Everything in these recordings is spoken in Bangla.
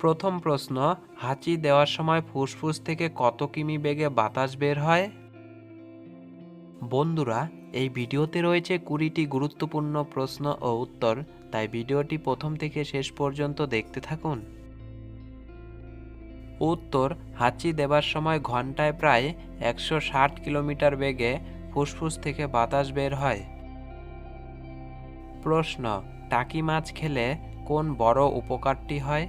প্রথম প্রশ্ন, হাঁচি দেওয়ার সময় ফুসফুস থেকে কত কিমি বেগে বাতাস বের হয়? বন্ধুরা, এই ভিডিওতে রয়েছে কুড়িটি গুরুত্বপূর্ণ প্রশ্ন ও উত্তর, তাই ভিডিওটি প্রথম থেকে শেষ পর্যন্ত দেখতে থাকুন। উত্তর, হাঁচি দেবার সময় ঘন্টায় প্রায় একশো ষাট কিলোমিটার বেগে ফুসফুস থেকে বাতাস বের হয়। প্রশ্ন, টাকি মাছ খেলে কোন বড় উপকারটি হয়?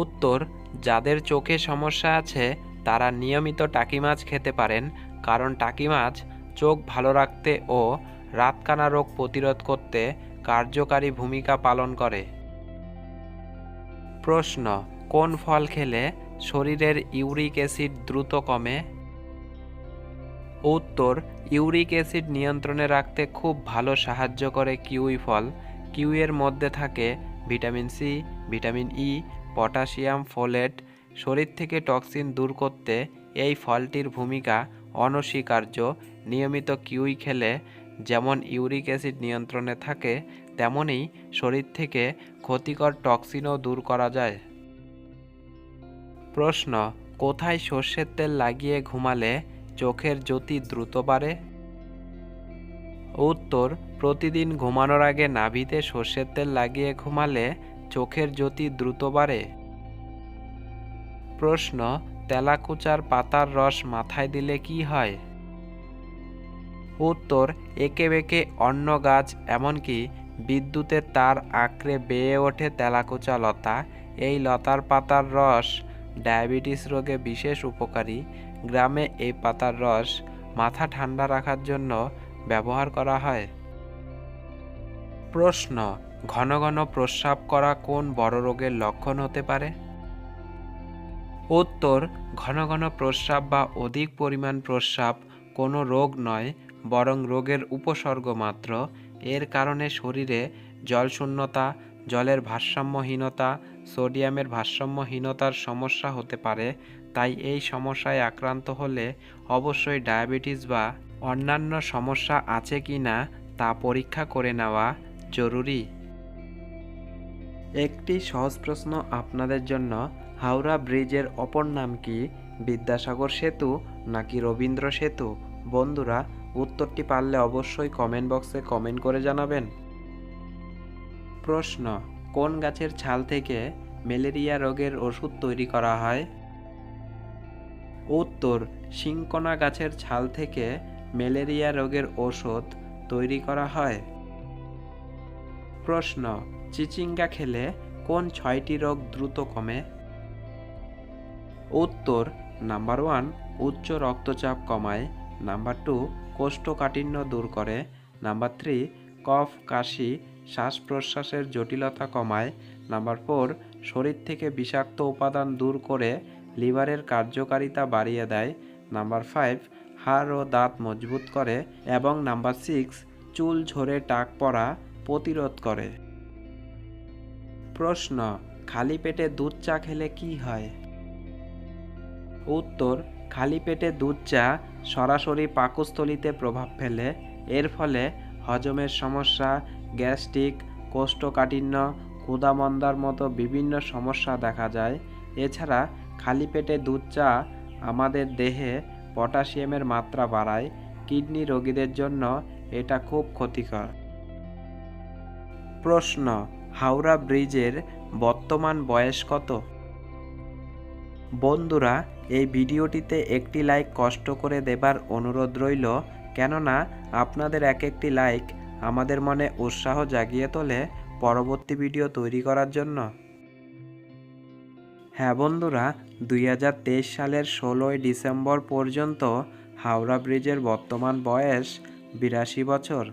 উত্তর, যাদের চোখে সমস্যা আছে, তারা নিয়মিত টাকি মাছ খেতে পারেন, কারণ টাকি মাছ চোখ ভালো রাখতে ও রাতকানা রোগ প্রতিরোধ করতে কার্যকারী ভূমিকা পালন করে। প্রশ্ন, কোন ফল খেলে শরীরের ইউরিক অ্যাসিড দ্রুত কমে? উত্তর, ইউরিক অ্যাসিড নিয়ন্ত্রণে রাখতে খুব ভালো সাহায্য করে কিউই ফল। কিউইয়ের মধ্যে থাকে vitamin C, vitamin E potassium folate শরীর থেকে টক্সিন দূর করতে এই ফলটির ভূমিকা অনস্বীকার্য। নিয়মিত কিউই খেলে যেমন ইউরিক অ্যাসিড নিয়ন্ত্রণে থাকে, তেমনই শরীর থেকে ক্ষতিকর টক্সিনও দূর করা যায়। প্রশ্ন, কোথায় সর্ষের তেল লাগিয়ে ঘুমালে চোখের জ্যোতি দ্রুত বাড়ে? উত্তর, প্রতিদিন ঘুমানোর আগে নাভিতে সর্ষের তেল লাগিয়ে ঘুমালে চোখের জ্যোতি দ্রুত বাড়ে। প্রশ্ন, তেলাকুচার পাতার রস মাথায় দিলে কি হয়? উত্তর, একে বেঁকে অন্য গাছ, এমনকি বিদ্যুতের তার আঁকড়ে বেয়ে ওঠে তেলাকুচা লতা। এই লতার পাতার রস ডায়াবেটিস রোগে বিশেষ উপকারী। গ্রামে এই পাতার রস মাথা ঠান্ডা রাখার জন্য ব্যবহার করা হয়। প্রশ্ন ঘন ঘন প্রস্রাব করা কোন বড় রোগের লক্ষণ হতে পারে? উত্তর, ঘন ঘন প্রস্রাব বা অধিক পরিমাণ প্রস্রাব কোনো রোগ নয়, বরং রোগের উপসর্গ মাত্র। এর কারণে শরীরে জলশূন্যতা জলের ভারসাম্যহীনতা, সোডিয়ামের ভারসাম্যহীনতার সমস্যা হতে পারে, তাই এই সমস্যায় আক্রান্ত হলে অবশ্যই ডায়াবেটিস বা অন্যান্য সমস্যা আছে কি না তা পরীক্ষা করে নেওয়া জরুরি। একটি সহজ প্রশ্ন আপনাদের জন্য। হাওড়া ব্রিজের অপর নাম কি? বিদ্যাসাগর সেতু নাকি রবীন্দ্র সেতু? বন্ধুরা, উত্তরটি পারলে অবশ্যই কমেন্ট বক্সে কমেন্ট করে জানাবেন। প্রশ্ন, কোন গাছের ছাল থেকে ম্যালেরিয়া রোগের ওষুধ তৈরি করা হয়? উত্তর, শিংকনা গাছের ছাল থেকে ম্যালেরিয়া রোগের ওষুধ তৈরি করা হয়। প্রশ্ন চিচিঙ্গা খেলে কোন ছয়টি রোগ দ্রুত কমে? উত্তর, নাম্বার ওয়ান, উচ্চ রক্তচাপ কমায়, নাম্বার টু, কোষ্ঠকাঠিন্য দূর করে, নাম্বার থ্রি, কফ, কাশি শ্বাস প্রশ্বাসের জটিলতা কমায়, নাম্বার ফোর, শরীর থেকে বিষাক্ত উপাদান দূর করে, লিভারের কার্যকারিতা বাড়িয়ে দেয়, নাম্বার ফাইভ, হাড় ও দাঁত মজবুত করে, এবং নাম্বার সিক্স, চুল ঝরে টাক পড়া প্রতিরোধ করে। প্রশ্ন, খালি পেটে দুধ চা খেলে কি হয়? উত্তর, খালি পেটে দুধ চা সরাসরি পাকস্থলিতে প্রভাব ফেলে। এর ফলে হজমের সমস্যা, গ্যাস্ট্রিক, কোষ্ঠকাঠিন্য ক্ষুদামন্দার মতো বিভিন্ন সমস্যা দেখা যায়। এছাড়া খালি পেটে দুধ চা আমাদের দেহে পটাশিয়ামের মাত্রা বাড়ায়। কিডনি রোগীদের জন্য এটা খুব ক্ষতিকর। প্রশ্ন হাওড়া ব্রিজের বর্তমান বয়স কত? বন্ধুরা, এই ভিডিওটিতে একটি লাইক কষ্ট করে দেবার অনুরোধ রইল, কেননা আপনাদের এক একটি লাইক আমাদের মনে উৎসাহ জাগিয়ে তোলে পরবর্তী ভিডিও তৈরি করার জন্য। হ্যাঁ বন্ধুরা, দুই হাজার তেইশ সালের ষোলোই ডিসেম্বর পর্যন্ত হাওড়া ব্রিজের বর্তমান বয়স বিরাশি বছর।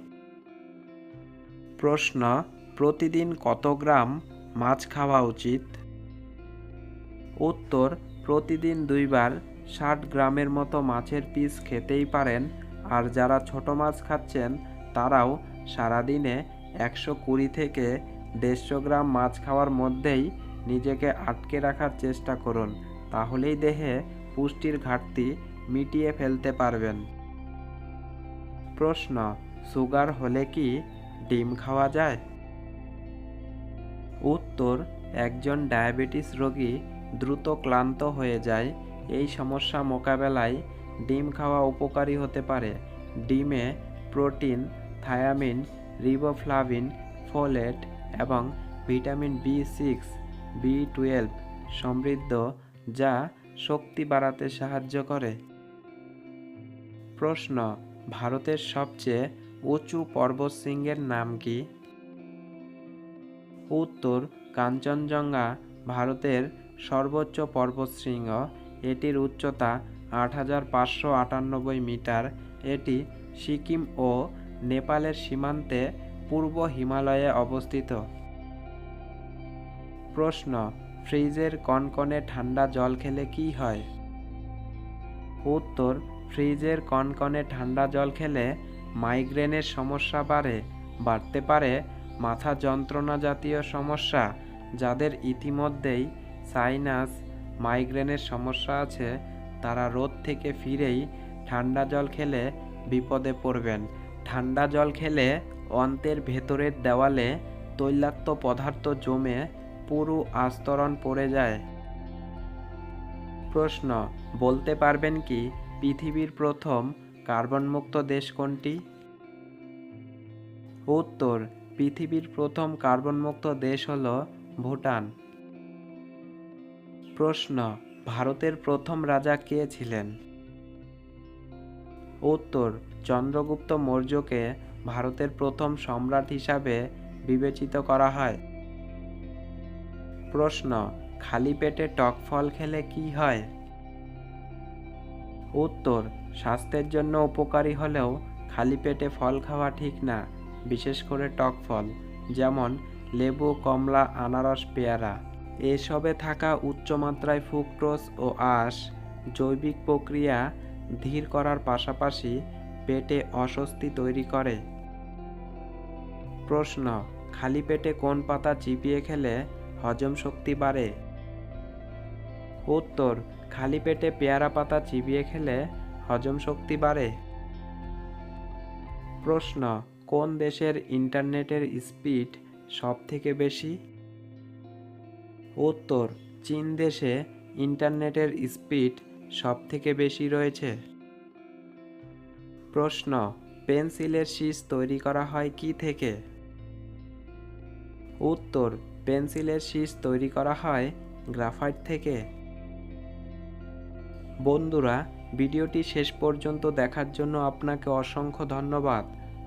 প্রশ্ন প্রতিদিন কত গ্রাম মাছ খাওয়া উচিত? উত্তর, প্রতিদিন দুইবার ষাট গ্রামের মতো মাছের পিস খেতেই পারেন, আর যারা ছোট মাছ খাচ্ছেন, তারাও সারাদিনে একশো কুড়ি থেকে দেড়শো গ্রাম মাছ খাওয়ার মধ্যেই নিজেকে আটকে রাখার চেষ্টা করুন, তাহলেই দেহে পুষ্টির ঘাটতি মিটিয়ে ফেলতে পারবেন। প্রশ্ন, সুগার হলে কি ডিম খাওয়া যায়? উত্তর, একজন ডায়াবেটিস রোগী দ্রুত ক্লান্ত হয়ে যায়। এই সমস্যা মোকাবেলায় ডিম খাওয়া উপকারী হতে পারে। ডিমে প্রোটিন, থায়ামিন, রিবোফ্লাভিন, ফোলেট এবং vitamin B six, B twelve সমৃদ্ধ, যা শক্তি বাড়াতে সাহায্য করে। প্রশ্ন, ভারতের সবচেয়ে উঁচু পর্বতশৃঙ্গের নাম কি? উত্তর কাঞ্চনজঙ্ঘা ভারতের সর্বোচ্চ পর্বতশৃঙ্গ। এটির উচ্চতা আট হাজার পাঁচশো আটানব্বই মিটার। এটি সিকিম ও নেপালের সীমান্তে পূর্ব হিমালয়ে অবস্থিত। প্রশ্ন, ফ্রিজের কনকনে ঠান্ডা জল খেলে কি হয়? উত্তর, ফ্রিজের কনকনে ঠান্ডা জল খেলে মাইগ্রেনের সমস্যা বাড়ে, বাড়তে পারে মাথা যন্ত্রণা জাতীয় সমস্যা যাদের ইতিমধ্যেই সাইনাস, মাইগ্রেনের সমস্যা আছে, তারা রোদ থেকে ফিরেই ঠান্ডা জল খেলে বিপদে পড়বেন। ঠান্ডা জল খেলে অন্তের ভেতরের দেওয়ালে তৈলাক্ত পদার্থ জমে পুরো আস্তরণ পড়ে যায়। প্রশ্ন, বলতে পারবেন কি পৃথিবীর প্রথম কার্বনমুক্ত দেশ কোনটি? উত্তর পৃথিবীর প্রথম কার্বনমুক্ত দেশ হল ভুটান। প্রশ্ন, ভারতের প্রথম রাজা কে ছিলেন? উত্তর, চন্দ্রগুপ্ত মৌর্যকে ভারতের প্রথম সম্রাট হিসাবে বিবেচিত করা হয়। প্রশ্ন, খালি পেটে টক ফল খেলে কি হয়? উত্তর, স্বাস্থ্যের জন্য উপকারী হলেও খালি পেটে ফল খাওয়া ঠিক না। বিশেষ করে টক ফল, যেমন লেবু, কমলা, আনারস, পেয়ারা। এসবে থাকা উচ্চমাত্রায় ফ্রুক্টোজ ও আঁশ জৈবিক প্রক্রিয়া ধীর করার পাশাপাশি পেটে অস্বস্তি তৈরি করে। প্রশ্ন, খালি পেটে কোন পাতা চিবিয়ে খেলে হজম শক্তি বাড়ে? উত্তর, খালি পেটে পেয়ারা পাতা চিবিয়ে খেলে হজম শক্তি বাড়ে। প্রশ্ন কোন দেশের ইন্টারনেটের স্পিড সব থেকে বেশি? উত্তর, চীন দেশে ইন্টারনেটের স্পিড সব থেকে বেশি রয়েছে। প্রশ্ন, পেন্সিলের শীষ তৈরি করা হয় কি থেকে? উত্তর, পেন্সিলের শীষ তৈরি করা হয় গ্রাফাইট থেকে। বন্ধুরা, ভিডিওটি শেষ পর্যন্ত দেখার জন্য আপনাকে অসংখ্য ধন্যবাদ।